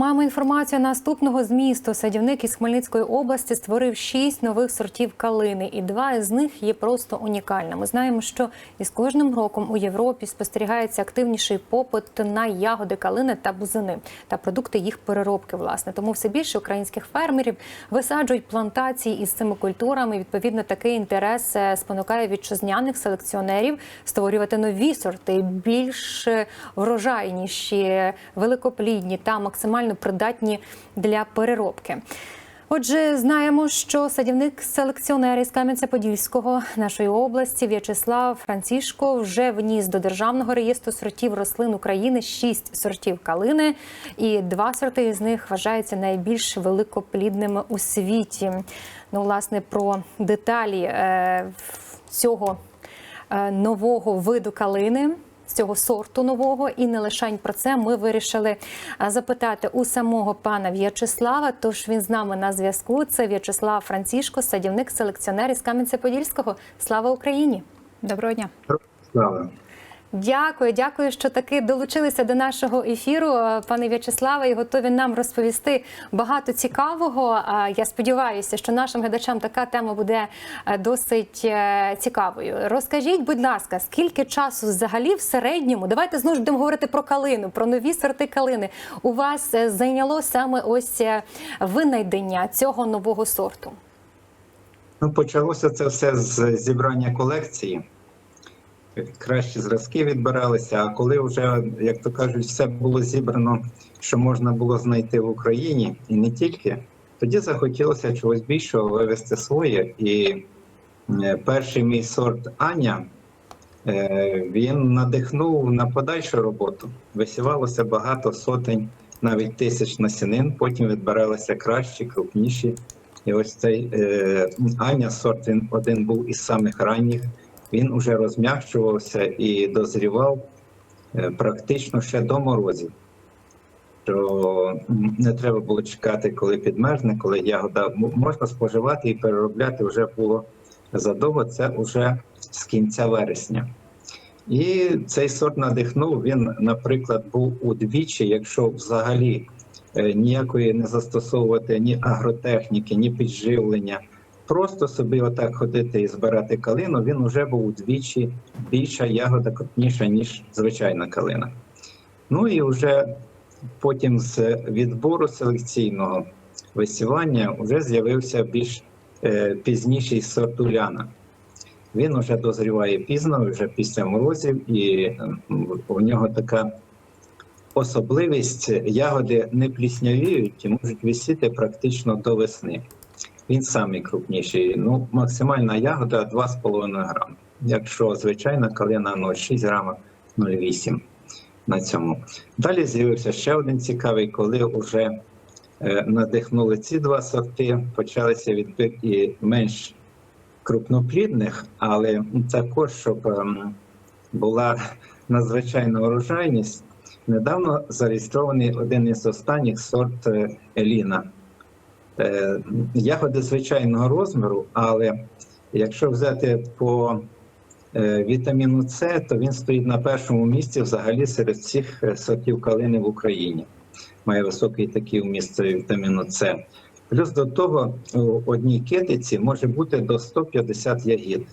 Маємо інформацію наступного змісту. Садівник із Хмельницької області створив шість нових сортів калини, і два із них є просто унікальними. Знаємо, що із кожним роком у Європі спостерігається активніший попит на ягоди калини та бузини та продукти їх переробки. Власне, тому все більше українських фермерів висаджують плантації із цими культурами. Відповідно, такий інтерес е, спонукає вітчизняних селекціонерів створювати нові сорти, більш врожайніші, великоплідні та максимально придатні для переробки. Отже, знаємо, що садівник-селекціонер із Кам'янця-Подільського нашої області В'ячеслав Францішко вже вніс до державного реєстру сортів рослин України шість сортів калини, і два сорти з них вважаються найбільш великоплідними у світі. Ну, власне, про деталі е, цього е, нового виду калини. З цього сорту нового, і не лише про це ми вирішили запитати у самого пана В'ячеслава. Тож він з нами на зв'язку. Це В'ячеслав Францішко, садівник, селекціонер із Кам'янця-Подільського. Слава Україні! Доброго дня! Слава. Дякую, дякую, що таки долучилися до нашого ефіру, е, пане В'ячеславе, і готові нам розповісти багато цікавого. Я сподіваюся, що нашим глядачам така тема буде е, досить е, цікавою. Розкажіть, будь ласка, скільки часу взагалі в середньому? Давайте знову ж будемо говорити про калину, про нові сорти калини. У вас зайняло саме ось винайдення цього нового сорту. Ну, почалося це все з зібрання колекції. Кращі зразки відбиралися, а коли вже, як то кажуть, все було зібрано, що можна було знайти в Україні, і не тільки, тоді захотілося чогось більшого вивести своє. І е, перший мій сорт Аня е, він надихнув на подальшу роботу. Висівалося багато сотень, навіть тисяч насінин, потім відбиралися кращі, крупніші. І ось цей е, Аня сорт він один був із самих ранніх. Він уже розм'якшувався і дозрівав е, практично ще до морозів. Що не треба було чекати, коли підмерзне, коли ягода можна споживати і переробляти вже було задовго, це вже з кінця вересня. І цей сорт надихнув. Він, наприклад, був удвічі, якщо взагалі е, ніякої не застосовувати ні агротехніки, ні підживлення. Просто собі отак ходити і збирати калину, він вже був удвічі більша ягода крупніша, ніж звичайна калина. Ну і вже потім з відбору селекційного висівання вже з'явився більш е, пізніший сорт уляна. Він вже дозріває пізно, вже після морозів, і у нього така особливість ягоди не пліснявіють і можуть висіти практично до весни. Він самий крупніший. Ну, максимальна ягода 2,5 грама. Якщо звичайна калина 0,6 грама, 0,8 на цьому. Далі з'явився ще один цікавий, коли вже е, надихнули ці два сорти, почалися відбитки менш крупноплідних, але також, щоб ем, була надзвичайна урожайність. Недавно зареєстрований один із останніх сорт е, Еліна. Е, Ягоди звичайного розміру, але якщо взяти по е, вітаміну С, то він стоїть на першому місці взагалі серед всіх е, сортів калини в Україні. Має високий такий вміст вітаміну С. Плюс до того у одній китиці може бути до 150 ягід.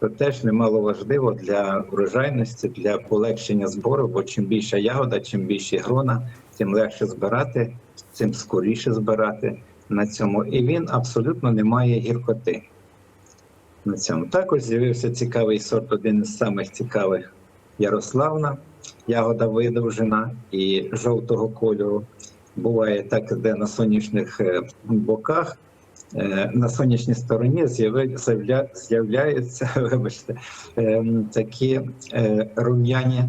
Це теж немало важливо для урожайності, для полегшення збору, бо чим більша ягода, чим більші грона, тим легше збирати, тим скоріше збирати на цьому. І він абсолютно не має гіркоти. На цьому також з'явився цікавий сорт, один із самих цікавих Ярославна, ягода видовжена і жовтого кольору. Буває так, де на сонячних е, боках, е, на сонячній стороні з'являються вибачте, ем, такі е, рум'яні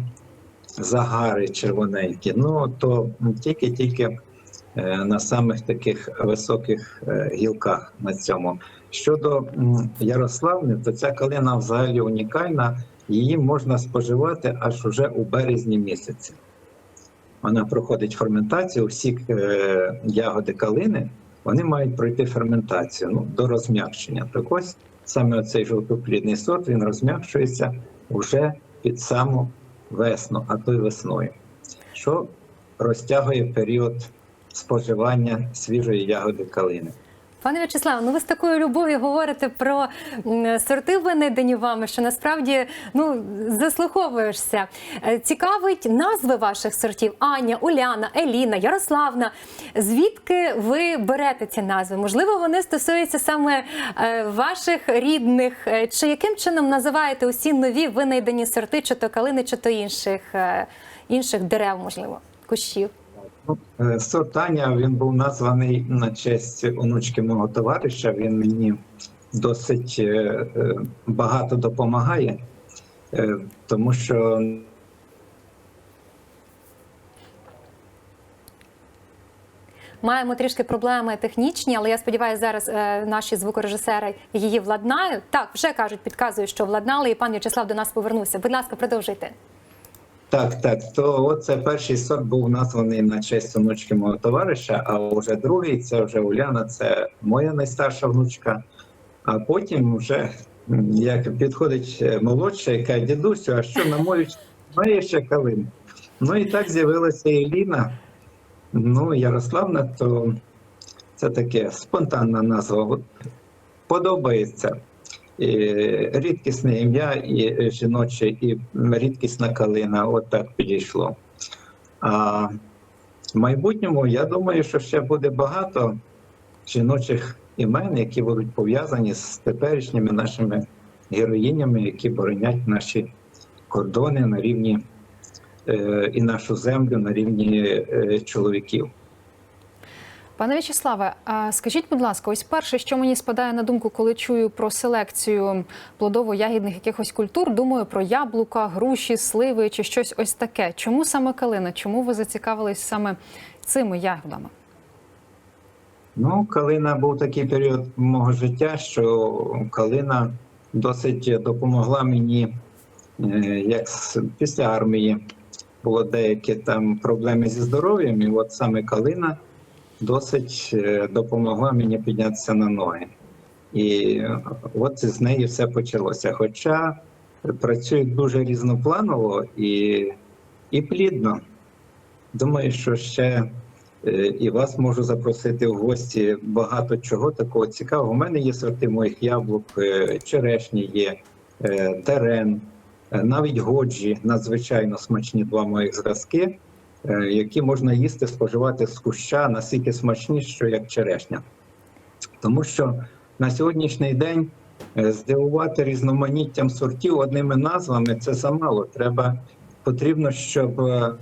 загари червоненькі. Ну то тільки-тільки е, на самих таких високих е, гілках на цьому. Щодо Ярославни, то ця калина взагалі унікальна. Її можна споживати аж уже у березні місяці. Вона проходить ферментацію. Всі е, ягоди калини вони мають пройти ферментацію ну, до розм'якшення. Так ось саме цей жовтоплідний сорт він розм'якшується вже під саму весну, а то й весною. Що розтягує період споживання свіжої ягоди калини. Пане В'ячеславе, ну ви з такою любов'ю говорите про сорти винайдені вами, що насправді ну заслуховуєшся. Е, Цікавить назви ваших сортів: Аня, Уляна, Еліна, Ярославна. Звідки ви берете ці назви? Можливо, вони стосуються саме е, ваших рідних, Е, чи яким чином називаєте усі нові винайдені сорти, чи то калини, чи то інших, інших дерев, можливо, кущів? Е, Сорт Аня він був названий на честь онучки мого товариша. Він мені досить е, е, багато допомагає, тому що Маємо трішки проблеми технічні, але я сподіваюся, зараз е, наші звукорежисери її владнають. Так, вже кажуть, підказують, що владнали, і пан В'ячеслав до нас повернувся. Будь ласка, продовжуйте. Так, так. То от це перший сорт був названий на честь онучки мого товариша, а вже другий це вже Уляна, це моя найстарша внучка. А потім вже як підходить е, молодша, яка дідусю, а що на мою має ще калин. Ну і так з'явилася Еліна. Ну, Ярославна, то це таке спонтанна назва. Подобається. Рідкісне ім'я, і жіноче, і рідкісна калина. От так підійшло. А в майбутньому я думаю, що ще буде багато жіночих імен, які будуть пов'язані з теперішніми нашими героїнями, які боронять наші кордони на рівні е, і нашу землю на рівні е, чоловіків. Пане В'ячеславе, скажіть, будь ласка, ось перше, що мені спадає на думку, коли чую про селекцію плодово-ягідних якихось культур, думаю про яблука, груші, сливи чи щось ось таке. Чому саме калина? Чому ви зацікавились саме цими ягодами? Ну, калина був такий період мого життя, що калина досить допомогла мені, е, як після армії було деякі там проблеми зі здоров'ям, і от саме калина досить е, допомогла мені піднятися на ноги. І е, от з неї все почалося. Хоча працюють дуже різнопланово і, і плідно. Думаю, що ще е, і вас можу запросити в гості багато чого такого цікавого. У мене є сорти моїх яблук, черешні є, терен, навіть годжі, надзвичайно смачні два моїх зразки, які можна їсти, споживати з куща настільки смачні, що як черешня. Тому що на сьогоднішній день е, здивувати різноманіттям сортів одними назвами це замало. Треба потрібно, щоб е,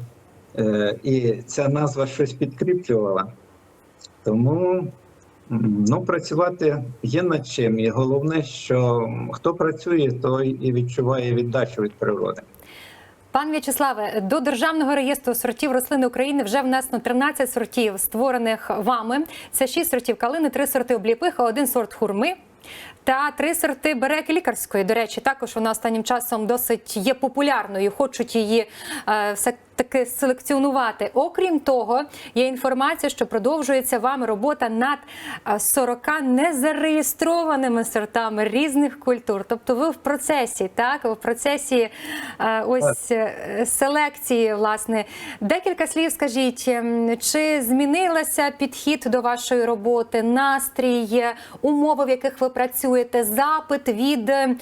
Е, і ця назва щось підкріплювала. Тому ну, працювати є над чим. І головне, що хто працює, той і відчуває віддачу від природи. Пан В'ячеславе, до державного реєстру сортів рослин України вже внесено 13 сортів, створених вами. Це 6 сортів калини, 3 сорти обліпиха, один сорт хурми. Та три сорти береки лікарської. До речі, також вона останнім часом досить є популярною. Хочуть її е, все таки селекціонувати. Окрім того, є інформація, що продовжується вами робота над е, 40 незареєстрованими сортами різних культур. Тобто, ви в процесі, так в процесі е, ось е, селекції. Власне, декілька слів скажіть, ем, чи змінилася підхід до вашої роботи, настрій, е, умови, в яких ви працюєте, запит від е,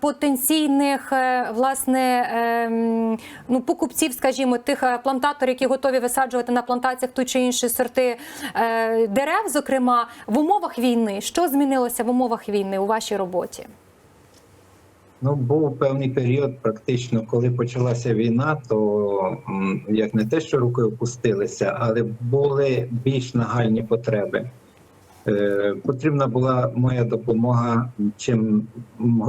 потенційних е, власне ем, ну покупців, скажімо, тих е, плантаторів, які готові висаджувати на плантаціях ту чи інші сорти дерев, зокрема в умовах війни. Що змінилося в умовах війни у вашій роботі? Ну, був певний період, практично, коли почалася війна, то як не те, що руки опустилися, але були більш нагальні потреби. Е, потрібна була моя допомога, чим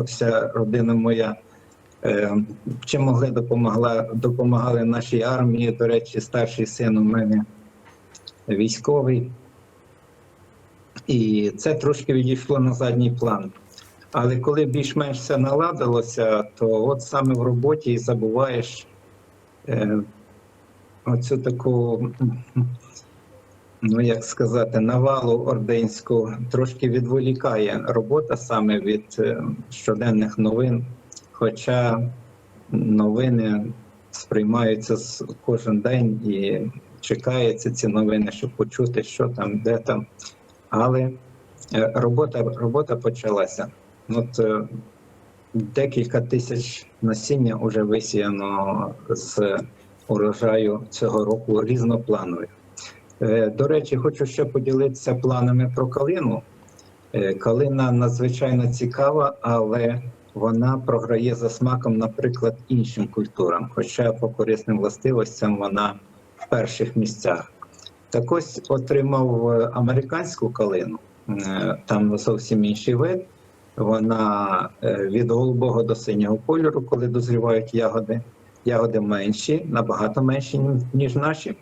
вся родина моя, е, чим могли допомогла, допомагали нашій армії. До речі, старший син у мене військовий. І це трошки відійшло на задній план. Але коли більш-менш все наладилося, то от саме в роботі і забуваєш е, оцю таку, ну як сказати, навалу орденську трошки відволікає робота саме від е, щоденних новин. Хоча новини сприймаються кожен день і чекається ці новини, щоб почути, що там, де там. Але е, робота, робота почалася. От е, декілька тисяч насіння вже висіяно з урожаю цього року різнопланових. Е, До речі, хочу ще поділитися планами про калину. Е, Калина надзвичайно цікава, але вона програє за смаком, наприклад, іншим культурам, хоча по корисним властивостям вона в перших місцях. Так ось отримав е, американську калину, там зовсім інший вид. Вона від голубого до синього кольору, коли дозрівають ягоди. Ягоди менші, набагато менші, ніж наші.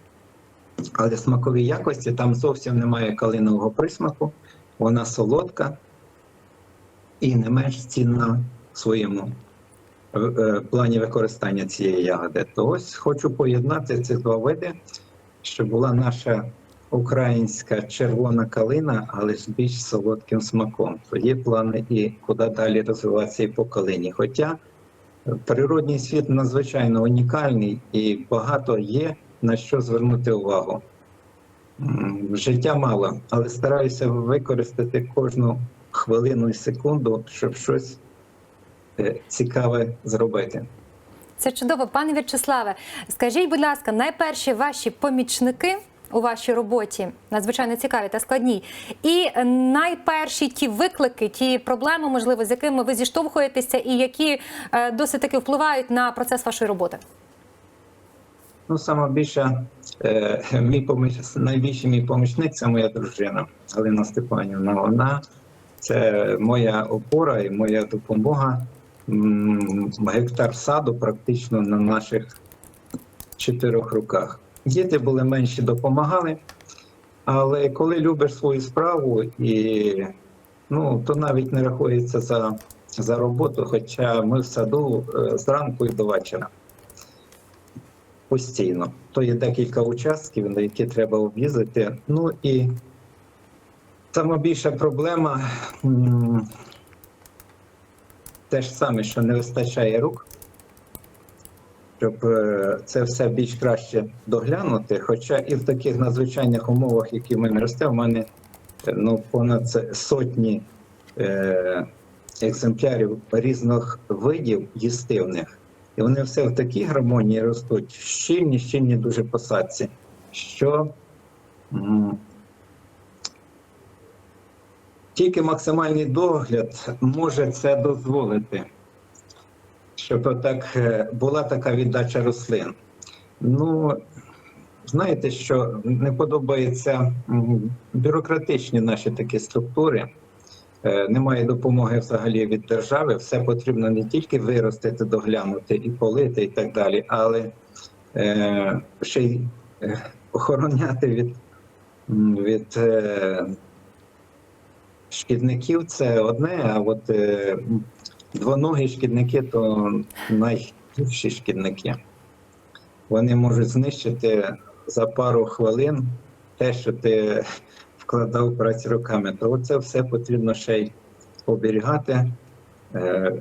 Але смакові якості там зовсім немає калинового присмаку, вона солодка і не менш цінна в своєму е, плані використання цієї ягоди. То ось хочу поєднати ці два види, щоб була наша українська червона калина, але з більш солодким смаком. То є плани і куди далі розвиватися і по калині. Хоча природній світ надзвичайно унікальний і багато є на що звернути увагу. Життя мало, але стараюся використати кожну хвилину і секунду, щоб щось е, цікаве зробити. Це чудово, пане В'ячеславе. Скажіть, будь ласка, найперші ваші помічники у вашій роботі надзвичайно цікаві та складні. І найперші ті виклики, ті проблеми, можливо, з якими ви зіштовхуєтеся, і які е, досить таки впливають на процес вашої роботи. Ну, саме більше, е, мій поміч... найбільший мій помічник це моя дружина Галина Степанівна. Вона це моя опора і моя допомога. Гектар саду практично на наших чотирьох руках. Діти були менші, допомагали, але коли любиш свою справу, і ну, то навіть не рахується за, за роботу, хоча ми в саду е, зранку і до вечора постійно. То є декілька участків, на які треба об'їздити. Ну і сама більша проблема те ж саме, що не вистачає рук, щоб е, це все більш краще доглянути. Хоча і в таких надзвичайних умовах, які в мене росте, в мене е, ну, понад сотні е, екземплярів різних видів їстивних. І вони все в такій гармонії ростуть, щільні, щільні дуже посадці, що м, тільки максимальний догляд може це дозволити, щоб так е, була така віддача рослин. Ну, знаєте, що не подобаються бюрократичні наші такі структури. Е, Немає допомоги взагалі від держави. Все потрібно не тільки виростити, доглянути і полити, і так далі, але е, ще й е, охороняти від, від шкідників це одне, а от двоногі шкідники то найгірші шкідники. Вони можуть знищити за пару хвилин те, що ти вкладав працю руками. То це все потрібно ще й оберігати, е,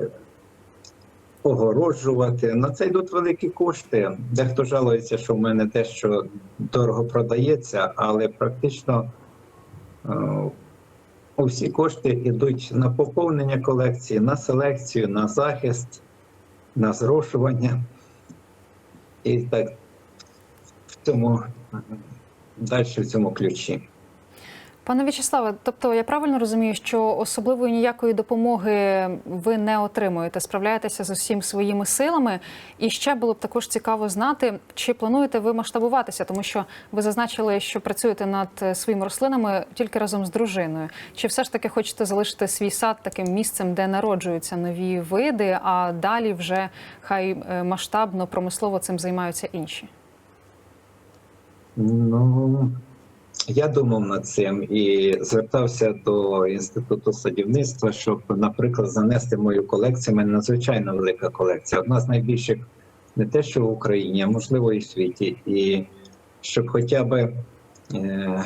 огороджувати. На це йдуть великі кошти. Дехто жалується, що в мене те, що дорого продається, але практично е, усі кошти йдуть на поповнення колекції, на селекцію, на захист, на зрошування. І так в цьому далі в цьому ключі. Пане В'ячеславе, тобто я правильно розумію, що особливої ніякої допомоги ви не отримуєте, справляєтеся з усім своїми силами. І ще було б також цікаво знати, чи плануєте ви масштабуватися, тому що ви зазначили, що працюєте над е, своїми рослинами тільки разом з дружиною. Чи все ж таки хочете залишити свій сад таким місцем, де народжуються нові види, а далі вже хай е, масштабно промислово цим займаються інші? Ну, я думав над цим і звертався до інституту садівництва, щоб, наприклад, занести мою колекцію. У мене надзвичайно велика колекція. Одна з найбільших не те, що в Україні, а можливо і в світі. І щоб хоча б е,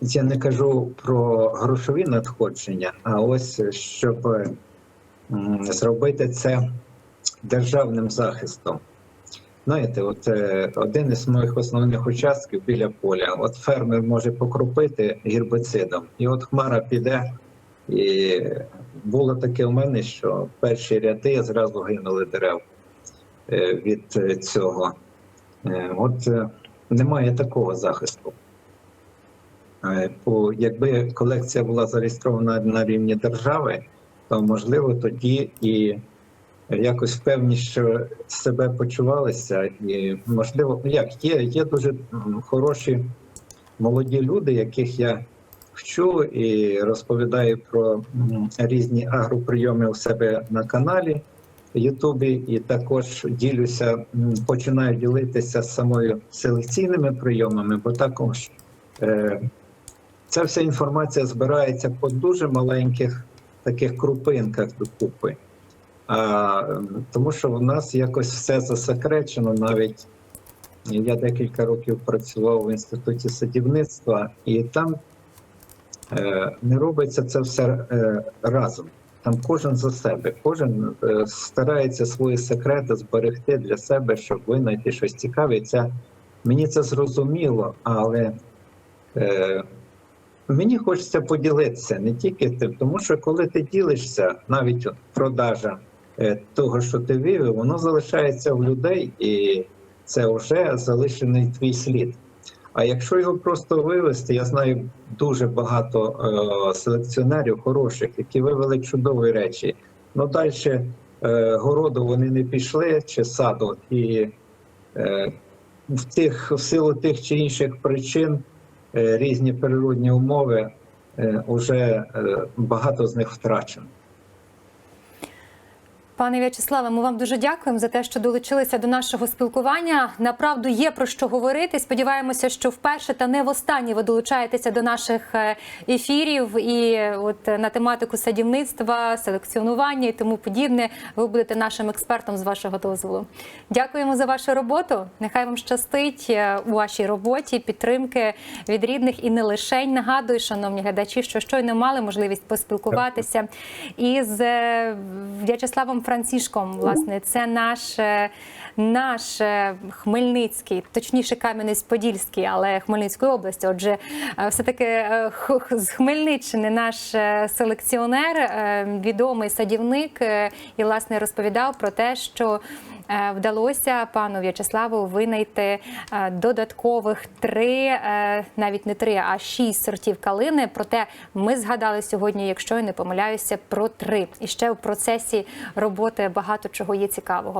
я не кажу про грошові надходження, а ось щоб м, зробити це державним захистом. Знаєте, от е, один із моїх основних участків біля поля. От фермер може покропити гербицидом, і от хмара піде. І було таке у мене, що перші ряди зразу гинули дерев е, від цього. Е, От немає такого захисту. Бо якби колекція була зареєстрована на рівні держави, то можливо тоді і якось впевніше себе почувалися. І можливо, ну як є, є дуже хороші молоді люди, яких я вчу і розповідаю про різні агроприйоми у себе на каналі. Ютубі і також ділюся, починаю ділитися з самою селекційними прийомами, бо також е, ця вся інформація збирається по дуже маленьких таких крупинках докупи. Тому що в нас якось все засекречено. Навіть я декілька років працював в інституті садівництва, і там е, не робиться це все е, разом. Там кожен за себе, кожен е, старається свої секрети зберегти для себе, щоб винайти щось цікаве. Це, мені це зрозуміло, але е, мені хочеться поділитися не тільки тим, тому що коли ти ділишся, навіть продажа того, що ти вивів, воно залишається в людей, і це вже залишений твій слід. А якщо його просто вивести, я знаю дуже багато е, селекціонерів хороших, які вивели чудові речі. Ну далі е, городу вони не пішли чи саду, і е, в тих в силу тих чи інших причин е, різні природні умови е, вже е, багато з них втрачено. Пане В'ячеславе, ми вам дуже дякуємо за те, що долучилися до нашого спілкування. Направду є про що говорити. Сподіваємося, що вперше та не востаннє ви долучаєтеся до наших е, ефірів і от на тематику садівництва, селекціонування і тому подібне. Ви будете нашим експертом з вашого дозволу. Дякуємо за вашу роботу. Нехай вам щастить е, у вашій роботі, підтримки від рідних і не лише нагадую, шановні глядачі, що щойно мали можливість поспілкуватися із е, В'ячеславом Францішком. Власне, це наш, е, наш е, Хмельницький, точніше Кам'янець-Подільський, але Хмельницької області. Отже, е, все-таки з Хмельниччини наш селекціонер, відомий садівник, і власне розповідав про те, що. Е, Вдалося пану В'ячеславу винайти е, додаткових три, е, навіть не три, а шість сортів калини. Проте ми згадали сьогодні, якщо я не помиляюся, про три. І ще в процесі роботи багато чого є цікавого.